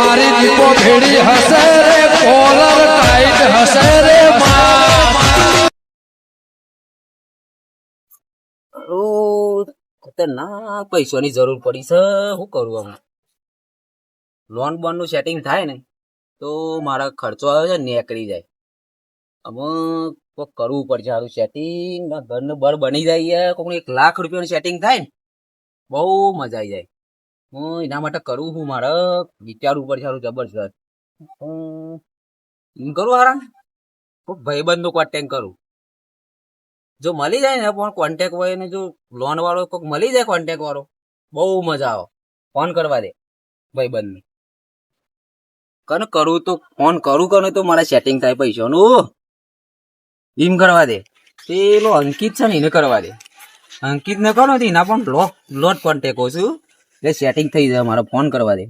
મારી દીપો ભેડી હશે રે, કોલર ટાઈટ હશે રે ખતરનાક પૈસાની જરૂર પડી છે શું કરું આમ લોન બોનનું સેટિંગ થાય ને, તો મારા ખર્ચો આવે છે, નીકળી જાય. અમુક કોક કરવું પડશે સારું સેટિંગ ઘરનું બર બની જાય કોક એક લાખ રૂપિયાનું સેટિંગ થાય ને, બહુ મજા આવી જાય. હું એના માટે કરું છું મારે. વિચારવું પડશે સારું જબરજસ્ત. હું એમ કરું હારા? ભાઈબંધનું કોન્ટેક કરું. જો મળી જાય ને, પણ કોન્ટેક હોય ને, જો લોન વાળો કોઈક મળી જાય કોન્ટેક વાળો, બહુ મજા આવે. ફોન કરવા દે ભાઈબંધ ને કને કરું તો ફોન કરું કને તો મારા સેટિંગ થાય પૈસાનું. એમ કરવા દે. પેલો અંકિત છે ને, એને કરવા દે. અંકિત ને કરો એના પણ લોટ કોન્ટેક હોઉં છું. એટલે સેટિંગ થઈ જાય, મારો ફોન કરવા દે.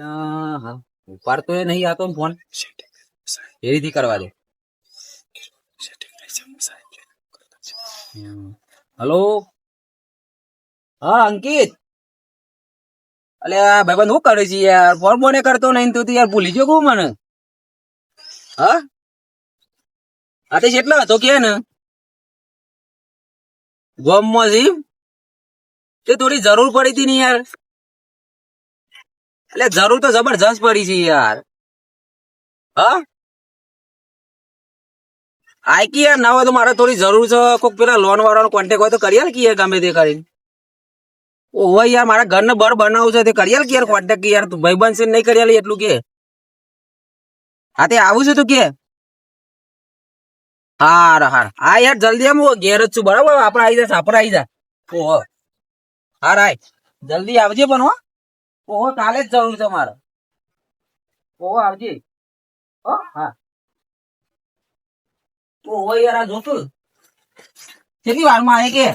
હા. ઉપાડતો એ નહીં આતો ફોન એ રીતે કરવા દે. હલો? હા, અંકિત? અલે ભાઈ ભાઈબંધ શું કરે છે યાર? ફોન બોને કરતો નહીં તું યાર ભૂલી ગયો મને. હા? આ તે તો કે ને ગોમમાં છે તે થોડી જરૂર પડી હતી ને યાર. એટલે જરૂર તો જબરજસ્ત પડી છે યાર. હા? આય કે યાર, ના હોય તો મારે થોડી જરૂર છે. કોઈક પેલા લોન વાળાનો કોન્ટેક હોય તો કરી કે યાર ગમે તે કરીને. ઓહો યાર, મારા ઘરને બર બનાવું છે તે કરી કે યાર કોન્ટેક યાર, તું ભાઈબંધ છે નહીં કરી એટલું કે. હા, તે આવું છે તું કે. હાર હાર. હા યાર જલ્દી આમ ઘેર જ છું. બરાબર? આપણે આવી જા આપણે આવી જા. ઓહો. હાર આય જલ્દી આવજે પણ, હો. ઓહો, કાલે જ જરૂર છે મારે. ઓહો, આવજે. હો, હા. ઓહો, યાર, આ જોતું. કેટલી વારમાં આવે કે?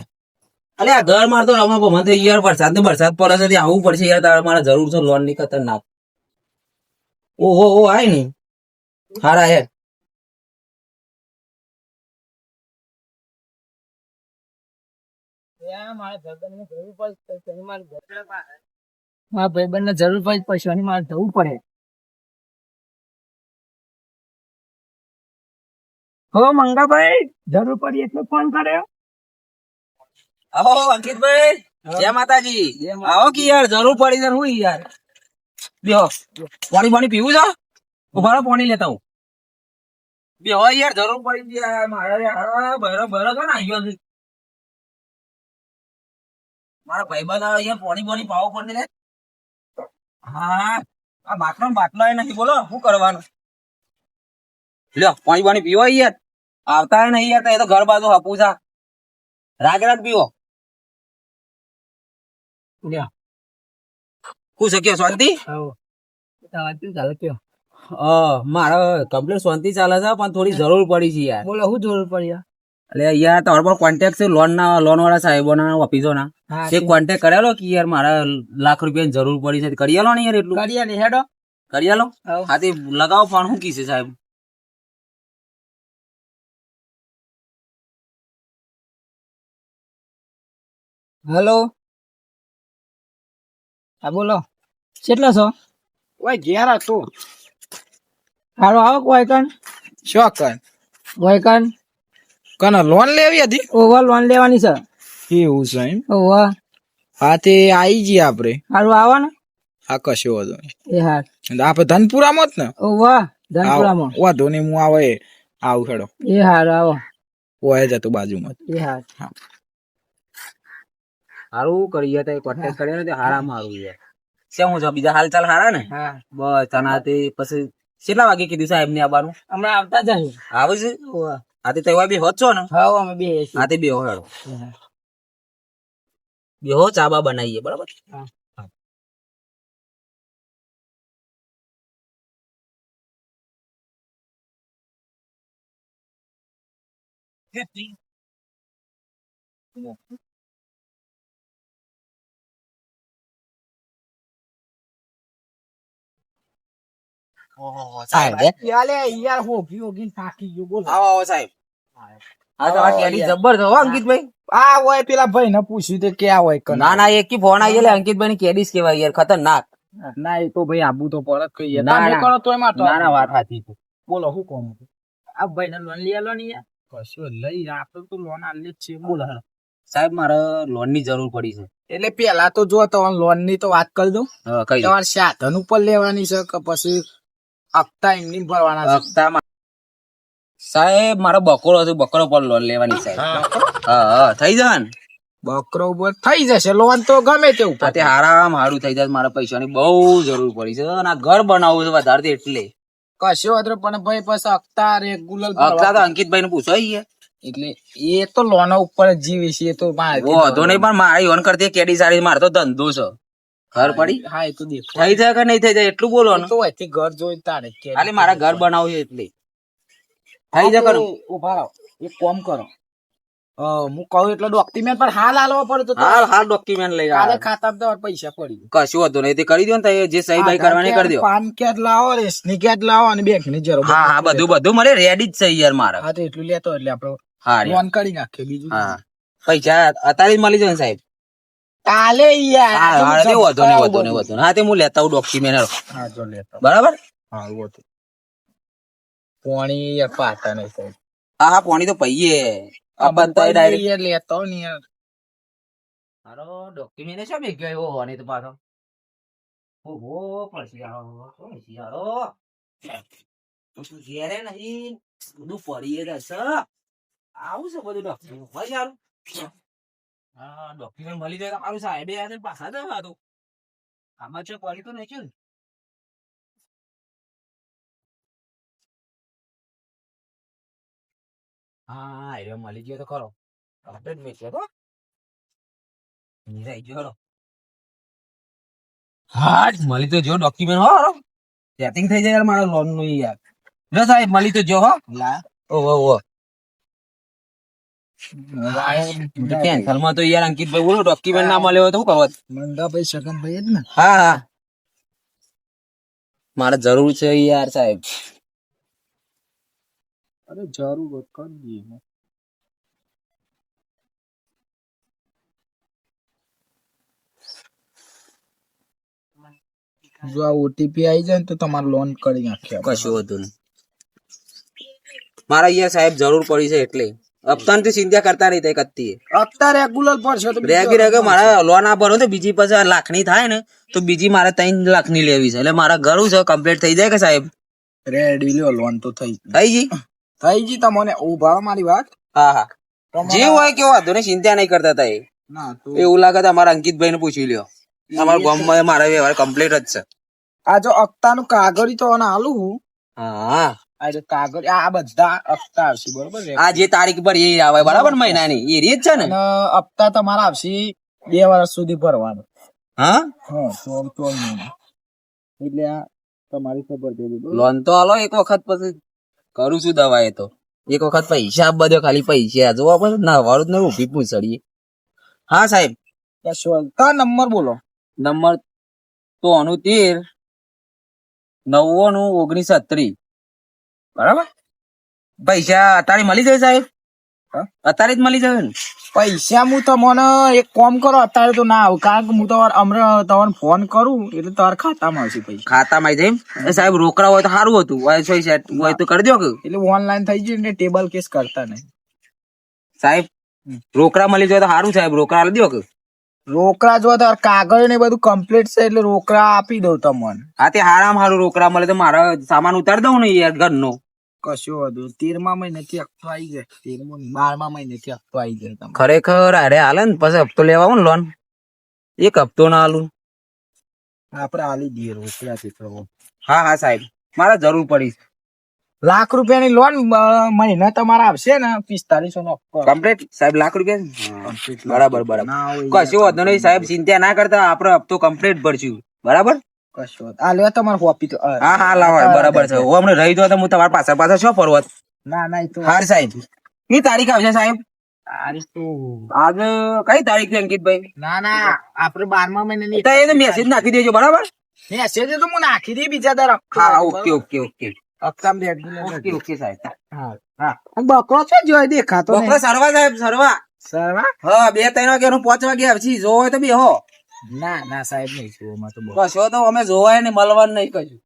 અલે, આ ઘર માર તો રમા ભમા થઈ યાર વરસાદ ને વરસાદ પડે છે આવવું પડશે. યાર, તારે મારે જરૂર છે લોનની, ખતરનાક. ઓહો ઓ આય ને. હારા હે મારા ભાઈબંધ ને જરૂર પડે? પૈસાની મારે જવું પડે? હો મંગાભાઈ જરૂર પડી એટલે ફોન કર્યો. આવો અંકિતભાઈ. જય માતાજી. આવો કે યાર જરૂર પડી છે હું યાર. બેહો. પાણી પાણી પીવું છે? ઊભા પાણી લેતા હું બેહો યાર જરૂર પડી મારા ભરો બરો કોણ આવ્યો છે. મારા ભાઈબંધ આવે અહીંયા પાણી પાણી પાવો પડે લે. હા આ બાટલો ને બાટલો એ નથી બોલો શું કરવાનું? લ્યો પાણી પાણી પીવો યાર. આવતા નહીં યાર તો એ તો ઘર બાજુ હપું છે. રાગ રાગ પીવો. લ્યો. શું શક્યો શાંતિ? મારે કમ્પ્લીટ શાંતિ ચાલે છે પણ થોડી જરૂર પડી છે યાર. બોલો શું જરૂર પડી યાર? એટલે યાર તમારો પણ કોન્ટેક્ટ છે લોન ના લોન વાળા સાહેબોના ઓફિસોના હા તે કોન્ટેક્ટ કરેલો કે યાર મારા લાખ રૂપિયાની જરૂર પડી છે? કરી આલો ને યાર એટલું. કરીએ ને હેડો. કરી આલો. હા તે લગાવો ફોન શું કીસે સાહેબ? હેલો? હા બોલો. કેટલા છો? ઓય ઘેર હતું હારો આવો વાયકન કોઈ વાયકન કને લોન લેવી હતી? ઓવા લોન લેવાની છે. એવું છે એમ? ઓવર હા તે આવી જઈએ આપણે હારું આવો ને હા કશો વાંધો નહીં. એ હાર. આપણે આપડે ધનપુરામાં જ ને? ઓવા ધનપુરામાં. વાંધો નહીં હું આવે આવું હેડો. એ હાર આવો. ઓય જ હતું બાજુમાં જ. એ હાર. હારું કરીએ તો કોન્ટેક્ટ કર્યો ને તે હારા મારું છે. શું હું છે બીજા હાલ ચાલ હારા ને? હા. બસ તનાથી તે પછી કેટલા વાગે કીધું સાહેબ ને આવવાનું? હમણાં આવતા જાય આવે છે? ઓવર આ તે તહેવાર બી હોત છો ને. હા અમે બે આ તે બેહો હેડો બેહો ચા બા બનાવીએ બરાબર? હા. સાહેબ ખતરનાક. ના એ તો ભાઈ આબુ ના, વાત સાચી બોલો શું કોમ આ ભાઈ ને લોન લઈ આલો ને યાર. કશું લઈ આપણે તો લોન આલી છે બોલો. સાહેબ મારે લોનની જરૂર પડી છે. એટલે પેલા તો જો તમારે લોનની તો વાત કરી દઉં. તમારે સાધન ઉપર લેવાની છે કે પછી હપ્તા એમની ભરવાના છે. હપ્તામાં. સાહેબ મારો બકોરો હતો બકરો પર લોન લેવાની સાહેબ હા. હા થઈ ને? બકરો ઉપર થઈ જશે લોન તો ગમે તે ઉપર. તે હારામ હારું થઈ જશે મારા પૈસાની બહુ જરૂર પડી છે. અને ઘર બનાવવું છે વધારે એટલે. કશો હતો પણ ભાઈ પછી હપ્તા રેગ્યુલર હપ્તા તો અંકિતભાઈ ને પૂછો ઈ એટલે એ તો લોન ઉપર જ જીવે છે એ તો મારે વાંધો નહીં પણ મારી ઓન કરતી કેડી સારી મારે તો ધંધો છે. ઘર પડી? હા એ તો દેખો થઈ જાય કે નહીં થઈ જાય? એટલું બોલવાનું તો અહીંથી ઘર જોઈ તારે ખાલી મારા ઘર બનાવવું છે એટલે. થઈ જાય કરું ઊભા રહો. એક કોમ કરો. હું કહું એટલે ડોક્યુમેન્ટ પર હાલ હાલવા પડે તો હાલ હાલ ડોક્યુમેન્ટ લઈ કાલે ખાતા તો પૈસા પડી કશું હતું નહીં. તે કરી દો ને જે સહી ભાઈ કરવાની કરી દો પાન કાર્ડ લાવો રેશની કાર્ડ લાવો અને બેંકની જરૂર. હા હા બધું બધું મળે. રેડી જ છે યાર મારે. હા તો એટલું લેતો એટલે આપડે હા લોન કરી નાખીએ બીજું. હા. પૈસા અત્યારે મળી જાય સાહેબ? કાલે યાર હા હા તે વાંધો નહીં વાંધો વાંધો. હા તે હું લેતા આવું ડોક્યુમેન્ટ હા જો લેતા. બરાબર? હા એવું હતું. પોણી યાર પાતા નહીં સાહેબ હા હા પોણી તો પઈએ. આ બનતા ડાયરેક્ટ યાર લેતો ને યાર. હારો ડોક્યુમેન્ટ છે ભેગ્યો આવ્યો? હોવાની તો પાછો. ઓહો પરસિયારો પરસિયારો તું ઘેરે નહીં? બધું ફરીએ રહેશે આવું છે બધું ડોક્યુમેન્ટ હોય સારું. હા ડોક્યુમેન્ટ મળી જાય મારું સાહેબે આ પાછા દેવા તો આમાં છે પડી તો નહીં હા, એ મળી ગયો તો ખરો. અપડેટ મેચ્યો તો. નિરાઈ ગયો હા મળી તો જો ડોક્યુમેન્ટ હો સેટિંગ થઈ જાય યાર મારા લોનનું યાર. જો સાહેબ, મળી તો જો હો. લા. ઓ ઓહો. કેન્સલ તો યાર અંકિતભાઈ બોલો ડોક્યુમેન્ટ ના મળ્યો તો શું કરવા મંગા ભાઈ જ ને? હા હા. મારે જરૂર છે યાર સાહેબ. અરે જરૂર કરી દઈએ. જો આ ઓટીપી આવી જાય ને તો તમારે લોન કરી નાખીએ કશું હતું મારા યાર સાહેબ જરૂર પડી છે એટલે. હપ્તાની તો ચિંતા કરતા નહીં થાય કત્તી. અત્યારે રેગ્યુલર પડશે તો રેગી રેગે મારા લોન આપવાનો તો બીજી પછી લાખની થાય ને તો બીજી મારે ત્રણ લાખની લેવી છે. એટલે મારા ઘરું છે? કમ્પ્લીટ થઈ જાય કે સાહેબ? રેડી લ્યો લોન તો થઈ થઈ ગઈ? થઈ ગઈ તમને. ઊભા મારી વાત. હા હા. જે હોય કેવો વાંધો નહીં ચિંતા નહીં કરતા તા ના તો એવું લાગે તો અમારા અંકિતભાઈ ને પૂછી લ્યો. અમારા ગામમાં મારા વ્યવહાર કમ્પ્લીટ જ છે. આ જો અક્તાનું કાગળી તો આને આલું હું. હા. આ કાગળ આ બધા હપ્તા આવશે બરોબર આ જે તારીખ પર એ આવે બરાબર મહિનાની? એ રીત છે ને? હપ્તા તમારા આવશે બે વર્ષ સુધી ભરવાનો. હા? હા ચોલ મહિના. એટલે આ તમારી ખબર છે. લોન તો હાલો એક વખત પછી. કરું છું દવા એ તો. એક વખત પૈસા આપવા દો ખાલી પૈસા. જોવા પડે ના વાળું જ નહીં ઊભી પૂછડીએ. હા સાહેબ. કા નંબર બોલો? નંબર તો તેર નવ્વાણું ઓગણીસ છત્રીસ. બરાબર? પૈસા અત્યારે મળી જાય સાહેબ? અત્યારે જ મળી જાય ને? પૈસા હું તો મને એક કોમ કરો અત્યારે તો ના આવું. કારણ કે હું તમારે હમણાં તમને ફોન કરું એટલે તમારા ખાતામાં આવશે પૈસા. ખાતામાં આવી જાય સાહેબ રોકડા હોય તો સારું હતું. હોય તો સેટ હોય તો કરી દો કે? એટલે ઓનલાઈન થઈ ગયું ને ટેબલ કેસ કરતા નહીં. સાહેબ રોકડા મળી જાય તો સારું સાહેબ રોકડા દો કે? રોકડા જો તાર કાગળ ને બધું કમ્પ્લીટ છે એટલે રોકડા આપી દઉં તમને. હા તે હારામ હારું રોકડા મળે તો મારા સામાન ઉતારી દઉં ને યાર ઘરનો. કશું વધુ તેરમા મહિને થી હપ્તો આવી જાય તેરમો બારમા મહિને થી હપ્તો આવી જાય તમને ખરેખર અરે હાલે ને પછી હપ્તો લેવા આવું ને લોન? એક હપ્તો ના હાલું આપડે આલી દઈએ રોકડા હા હા સાહેબ. મારે જરૂર પડી લાખ રૂપિયાની લોન મહિના તમારા આવશે ને પિસ્તાલીસો નો કમ્પ્લીટ સાહેબ લાખ રૂપિયા? બરાબર બરાબર. કશું વાંધો નહીં સાહેબ ચિંતા ના કરતા. આપડે હપ્તો કમ્પ્લીટ ભરશું. બરાબર? કશો આ લેવા તમારે હોપી તો હા હા લાવો. બરાબર છે. હું હમણાં રહી જો તો હું તમારા પાછળ પાછળ છો ફરવા? ના ના તો હાર સાહેબ. કઈ તારીખ આવશે સાહેબ? તારીખ તો આજ કઈ તારીખ છે અંકિતભાઈ? ના ના આપડે બારમા મહિનાની મેસેજ નાખી દેજો બરાબર? મેસેજ તો હું નાખી દઈ બીજા દર હા okay okay okay. Regular okay okay સાહેબ. હા. હા. બકરો છે જોઈ દેખાતો બકરો સરવા સાહેબ સરવા. સરવા? હા બે ત્રણ વાગે હું પાંચ વાગે આવશી. જોવો હોય તો બી હો. ના ના સાહેબ નહીં છું માં તો કશો તો અમે જોવાય ને મળવાનું નહીં કશું.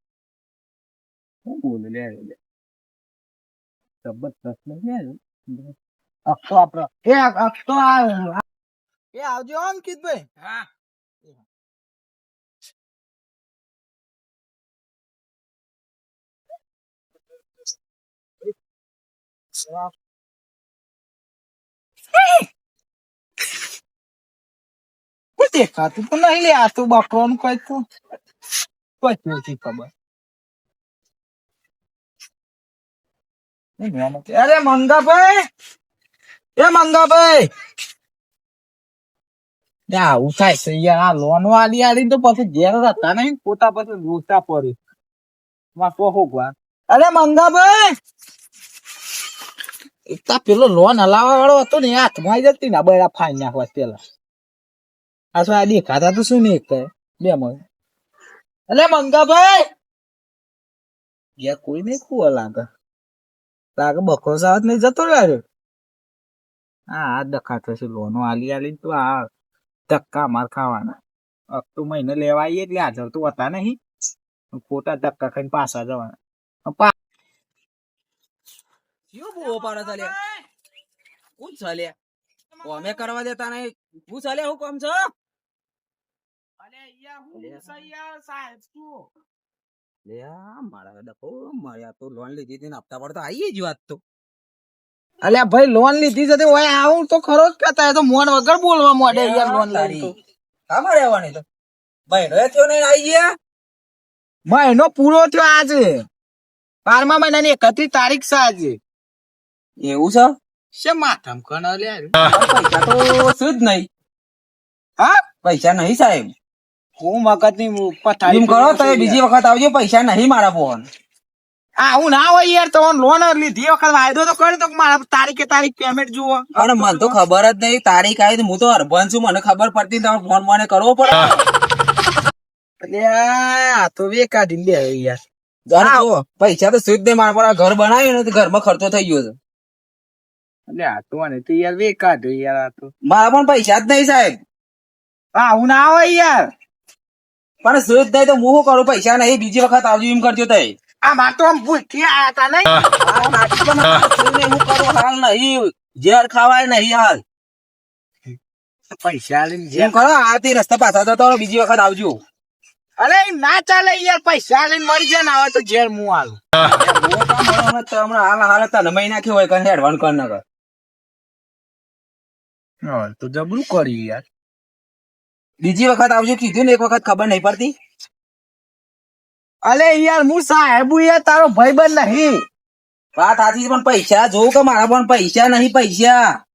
શું બોલે? લે લે જબરદસ્ત નહીં લે અખતો આપડો એ અક્ષો આ એ આવજો અંકિતભાઈ હા. દેખાતું તો નહીં લે આ તો બકરોનું કઈ તો. કોઈ નથી ખબર. અરે મંગાભાઈ! એ મંગાભાઈ! આવું થાય છે યાર આ લોન વાળી આલી તો પછી ઘેર હતા નહીં પોતા પછી લૂંટા પડી. માં કહો અરે મંગાભાઈ! તો પેલો લોન હલાવા વાળો હતો ને હાથ હાથમાં આવી જતી ને બરા ફાઈ નાખવા પેલા. આ શું આ દેખાતા તો શું નહીં કહે બે મગ. અલે મંગાભાઈ! ઘેર કોઈ નહીં કુવા લાગે. લાગે બકરો સાવત નહીં જતો રહ્યો? હા, આ દખાતો છે લોનો. આલી આલી તો આ ધક્કા માર ખાવાના. અક્ટુ મહિને લેવા આવીએ એટલે હાજર તો હતા નહીં. ખોટા ધક્કા ખાઈને પાછા જવાના. કયો બહુ પાડો ચાલે કોણ ચાલે અમે કરવા દેતા નહીં હું ચાલે હું કોમ છો લે આ મારા ડકો મારે તો લોન લીધી હતી ને હપ્તા પર તો આવી જ વાત તો અલે ભાઈ લોન લીધી છે તે ઓય આવું તો ખરો જ કહેતા તો મોન વગર બોલવા મોડે યાર લોન લાડી તો કામાં રહેવાની તો ભાઈ રે થયો નહીં આવી ગયા મહિનો પૂરો થયો આજે બારમા મહિનાની એકત્રીસ તારીખ છે આજે એવું છે? છે માથામ કણ અલ્યા પૈસા તો શું જ નહીં. હા? પૈસા નહીં સાહેબ. હું વખતની પથારી એમ કરો તો બીજી વખત આવજો પૈસા નહીં મારા ફોન. આ હું ના હોય યાર તો લોન લીધી. વખત વાયદો તો કર્યો તો મારા તારીખે તારીખ પેમેન્ટ જુઓ. અને મને તો ખબર જ નહીં તારીખ આવી તો હું તો અર્બન છું મને ખબર પડતી તમે ફોન મને કરવો પડે. એટલે આ તો વે કાઢી લે યાર. પૈસા તો શુદ્ધ નહીં મારા પર ઘર બનાવ્યું ને ઘરમાં ખર્ચો થઈ ગયો છે. એટલે આ તો આને તો યાર વે કાઢ્યો યાર આ તો. મારા પણ પૈસા જ નહીં સાહેબ. હા હું ના હોય યાર. પણ સુરત નહીં તો હું શું કરું? પૈસા નહીં બીજી વખત આવજો એમ કરજો તઈ. આ માર તો આમ ભૂલથી આયા હતા નહીં. આ પણ હું કરું? હાલ નહીં. ઝેર ખાવાય નહીં હાલ. પૈસા લઈને જેમ કરો આથી રસ્તા પાછા જતો બીજી વખત આવજો. અરે ના ચાલે યાર પૈસા લઈને મરી જાય ને આવે તો ઝેર હું હાલ હમણાં હાલ હાલ તને મહિના કેવું હોય કઈ હેડવાન કર ના કર હા, તો જબરું કરી યાર. બીજી વખત આવજો કીધું ને એક વખત ખબર નહીં પડતી. અલે યાર હું સાહેબ યાર તારો ભાઈબંધ નહીં. વાત સાચી પણ પૈસા જોઉં કે મારા પણ પૈસા નહીં પૈસા.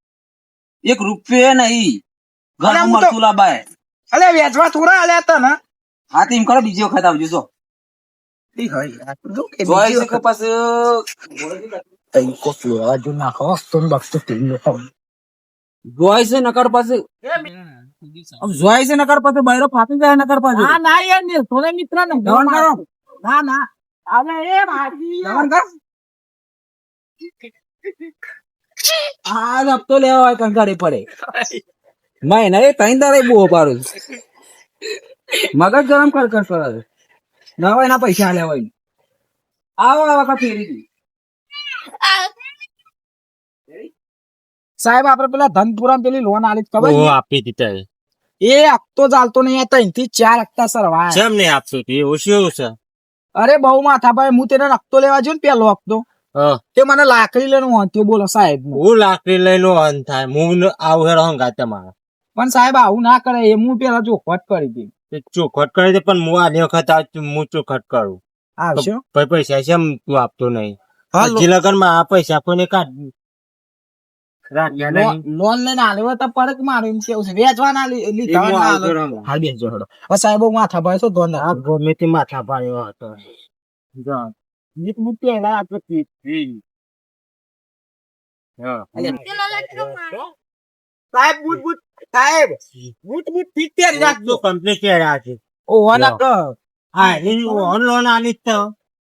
એક રૂપિયો નહીં. ઘર અરે હું તો- મળતું લાબાય. અલે વેચવા થોડા આલ્યા હતા ને હા તેમ કરો બીજી વખત આવજો જો. જોઈ બીજી પછી. નાખો વસ્તુ ને બસ્તુ ટીવી ખાવ. જોઈ છે નકર પાસે. જોઈ છે નકર પાસે બૈરો ફાટી જાય નકર પાસે. ના ના યાર ને થોડે મિત્ર ને દમણ કરો. ના ના અલે એ ભાગી દમણ કર. આ હપ્તો લેવા હોય કંકાળી પડે. મહિને એ ત્રણ દાડે બહુ પાડું મગજ ગરમ કર કર કરે ના હોય ના પૈસા લેવાય હોય. આવો આ વખત ફેરી સાહેબ આપડે પેલા ધનપુરા પેલી લોન આલી ખબર? આપી દીધા એ આપતો ચાલતો નહીં ત્રણથી ચાર હપ્તા સરવા કેમ નહીં આપશું એ એવું છે. અરે બહુ માથા ભાઈ હું તેને રખતો લેવા જઉં ને પેલો હપ્તો. તે મને લાકડી લઈને વાંચ્યો બોલો સાહેબ. હું લાકડી લઈને હન થાય. હું આવું હંગા તમારા. પણ સાહેબ આવું ના કરે એ હું પેલા ચોખવટ કરી હતી ચોખવટ કરી દે પણ હું આની વખત હું ચોખટ કરું. આવશો પૈસા છે તું આપતો નહીં. હજી લગનમાં આ પૈસા કોઈને કાઢ લોન લઈને આલ્યો તો પડક મારું એમ કેવું છે? વેચવાના લીધા હું બેસજો હેડો. હવે સાહેબ માથા ભાઈ શું ધોન આ ગમે તે માથા પાડ્યો હતો. જો, ઈ હું પેલા આપતો તી- તી. હા. સાહેબ બૂટ બૂટ. સાહેબ બૂટ રાખજો તો complete છે ઓ વાના ક હા એની ઓન લોન આલી તો.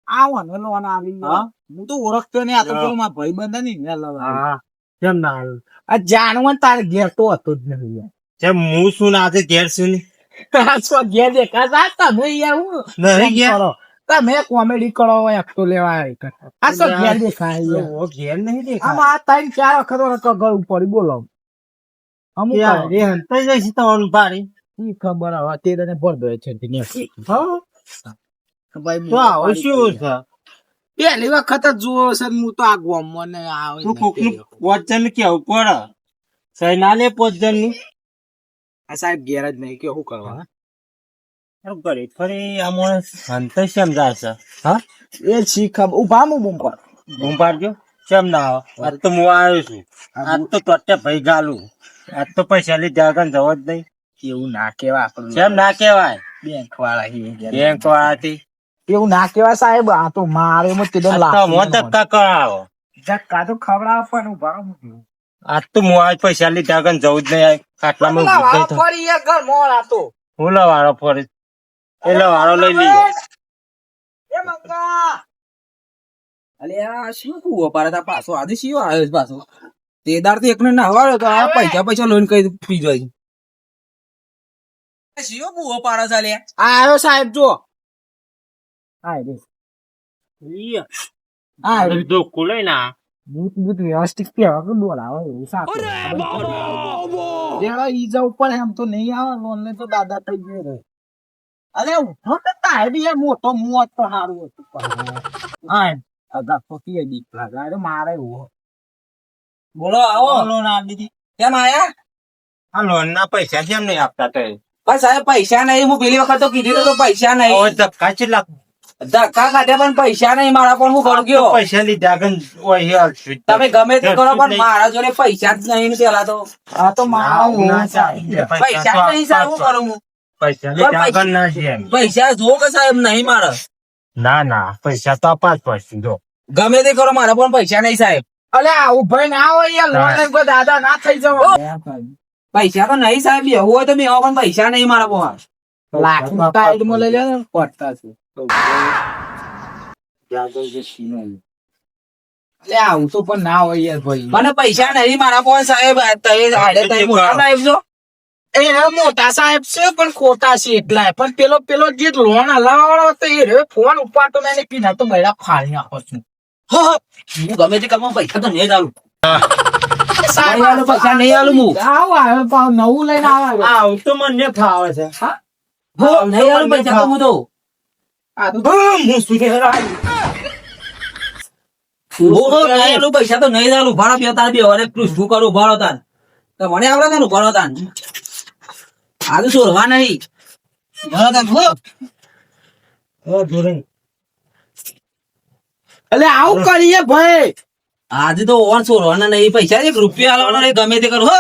આ ને લોન આલી. હું? તો ઓળખતો નહીં આ તો. પેલો મારો ભાઈબંધ ને એને હા. કેમ ના આવ્યું? આ જાણવા તારે ઘેર તો હતો જ નહીં જે કેમ હું શું ના આજે ઘેર છું ને? શું ઘેર દેખાતા તમે યાર હું નહીં ઘેર? તમે કોમેડી કરો એકટો લેવા. આ શું ઘેર દેખાય ઘેર નહીં આમ દેખાય. આ ત્રણ ચાર વખત વખત ગળું પડી બોલો અમુક? એ હંતાઈ જાય છે તમારું. ઈ ખબર હવે તે તને ભરદો છે તે ને. હા? ભાઈ તો આવું શું છે? પહેલી વખત જ જુઓ છે હું તો આ ગોમમાં ને આવે તું કોકનું પોજન કેવું પડે. સૈનાલે પોજનનું આ સાહેબ ગેરેજ જ નહીં કે શું કરવા અરે ફરી આ માણસ હંતાઈ શેમ જાય હા? એ શીખ ઊભા મુ બૂમ પર બૂમ પાડજો. કેમ ના આવે? આજ તો હું આવ્યો છું. આજ તો તોતે ભાઈ ગાલું. આજ તો પૈસા લીધા વગર જવો જ નહીં. એવું ના કેવા કેમ ના કેવાય બેંક વાળા બેંક વાળાથી એવું ના કેવા સાહેબ આ તો મારે એમ તો મોં ધક્કા કરાવો ધક્કા તો ખવડાવ પણ ઊભા. આજ તો હું આજ પૈસા લીધા વગર જવું જ નહીં ખાટલામાં થયું. ફરી એક ઘર મોર આ તો હું લવાળો ફરી. એ લવાળો લઈ લઈએ એ મંગા! અલે આ શું કુવો પાડે તા પાછો? આજે શિયો આવ્યો છે પાછો. તેદાર તો એકને નહવાડ્યો તો આ પૈસા પૈસા લોન કઈ પી જાય. શિયો કુવો પાડે છે આવ્યો સાહેબ જો આ રે આ રે તો ખુલે ના બૂટ બૂટ વ્યવસ્થિત પહેવા કે બોલાવો એવું સાચું જેડા ઈ જવું પડે એમ તો નહીં આવે લોન ને તો દાદા થઈ ગયો રે અરે ઉઠો તો તારે બી મોટો મોત તો સારું હતું પણ હા અગા ફોકી દીક લાગે અરે મારે એવું બોલો આવો લોન આપી દીધી કેમ આયા આ લોન ના પૈસા કેમ નહીં આપતા તો બસ પૈસા નહીં હું પેલી વખત તો કીધી તો પૈસા નહીં ધક્કા કેટલા ધક્કા ખાધ્યા પણ પૈસા નહીં મારા પણ હું કરું ગયો પૈસા લીધા વગર ઓય હાલશું. તમે ગમે તે કરો પણ મારા જોડે પૈસા જ નહીં પેલા તો. આ તો. પૈસા સાહેબ હું કરું હું. પૈસા જો કે સાહેબ નહીં મારા. ના ના પૈસા તો આપવા જ પડશે જો. ગમે તે કરો મારા પણ પૈસા નહીં સાહેબ. અલે આવું ભાઈ ના હોય યાર દાદા ના થઈ જવા. પૈસા તો નહીં સાહેબ એવું હોય તો મેં પણ પૈસા નહીં મારા પણ લાખ કાર્ડમાં લઈ લે પડતા છે. આવું તો પણ ના હોય યાર ભાઈ મને પૈસા નહીં મારા પણ સાહેબ સાહેબ એ મોટા સાહેબ છે પણ ખોટા છે એટલાય પણ પેલો પેલો જે લોન હલાવવા વાળો હતો એ રે ફોન ઉપાડતો મેં પીના તો મેળા ફાડી નાખો છું. હ, ગમે તે કમો પૈસા તો નહીં જ આલું. સાહેબ પૈસા નહીં આલું હું. આવ આવે નવું લઈને આવે. આવું તો મને ફાવે છે. હો, નહીં આલું પૈસા તો હું તો પૈસા તો નહીં જ ભાડા બે તાર કરું ભાડો ભાડો તાન આજે સોરવા નહીં. એટલે આવું કરીએ ભાઈ આજે તો ઓન સોરવાના નહીં પૈસા એક રૂપિયા આલવાના નહીં ગમે તે કરો હો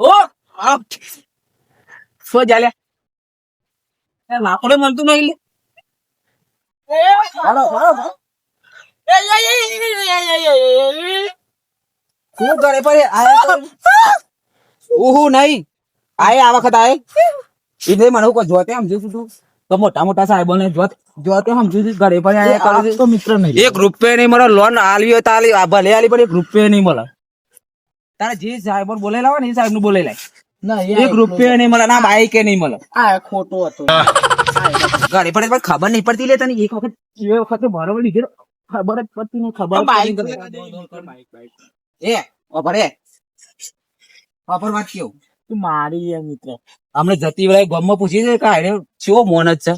ઓ આ. શું ચાલે એ લાકડે મળતું નહીં લે. હાલો, હાલો. શું કરે પણ એ આયા તો? ઉહુ નહીં. આય આ વખત આય. એટલે મને કોઈ જોતે તું? તો મોટા મોટા સાહેબો ને જોત જોતે ઘરે પણ આયા કરું તો મિત્ર નહીં. એક રૂપિયા નહીં મળે લોન આલવી હોય તો આલી આ ભલે આલી પણ એક રૂપિયા નહીં મળે. તારે જે સાહેબ બોલેલા હોય ને એ સાહેબનું બોલેલા એક રૂપિયા નહીં મળે ના બાઈક નહીં મળે. આ ખોટો હતો. ઘરે પડે પણ ખબર નહીં પડતી લેતા એક વખત એ વખત બરોબર લીધેલો ખબર જ પડતી નહીં ખબર. એ ઓફર એ. ઓફર વાત કેવું તું મારી મિત્ર. અમને જતી વેળાએ ગામમાં પૂછી છે કે આને ચેવો મોન જ છે?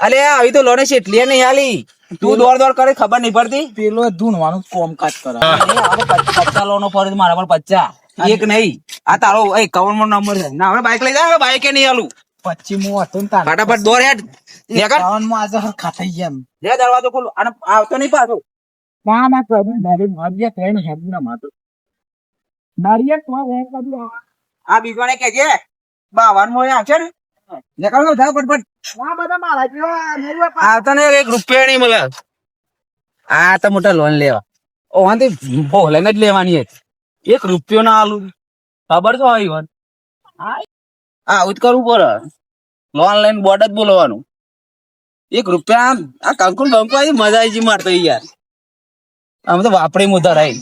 અલે આવી તો લોને છે એટલી નહીં આલી. તું દોડ દોડ કરે ખબર નહીં પડતી. પેલો ધૂણવાનું કોમકાજ કરે પચ્ચા લોનો ફરે મારા પર પચાસ. એક નહીં. આ તારો એ માં નંબર છે. ના હવે બાઈક લઈ જાય બાઈક નહીં આલું પછી હું હતો ને તારે. ફટાફટ દોર હેડ. નીકળમાં આજે હરખા થઈ ગયા. લે દરવાજો ખોલ. અને આવતો નહીં પાછો. ના ના કરી મારી મારી ટ્રેન હેડ ના માતો નારિયા તો વાર બાજુ આ- આ બીજવાને કે છે બાવનમાં આવશે ને? નેકર તો જાવ ફટફટ. આ બધા મારા જો આવતા ને એક રૂપિયા નહીં મળે. આ તો મોટા લોન લેવા. ઓહાથી ભોલે જ લેવાની હતી એક રૂપિયો ના આલુ. ખબર તો હોય વાત આવું જ કરવું પડે. લોન લઈને બોર્ડ જ બોલવાનું. એક રૂપિયા આમ આ કંકુલ બંકુ આવી મજા આવી ગઈ મારતો યાર. આમ તો વાપરી મુધર આવી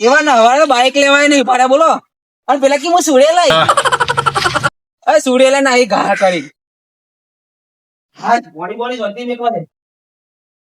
એવા નવા બાઈક લેવાય નહીં ભાડે બોલો. અને પેલા કે હું. સુડેલા અરે સુડેલા ના ઘા કરી. હા બોડી બોડી જોતી મેકવા દે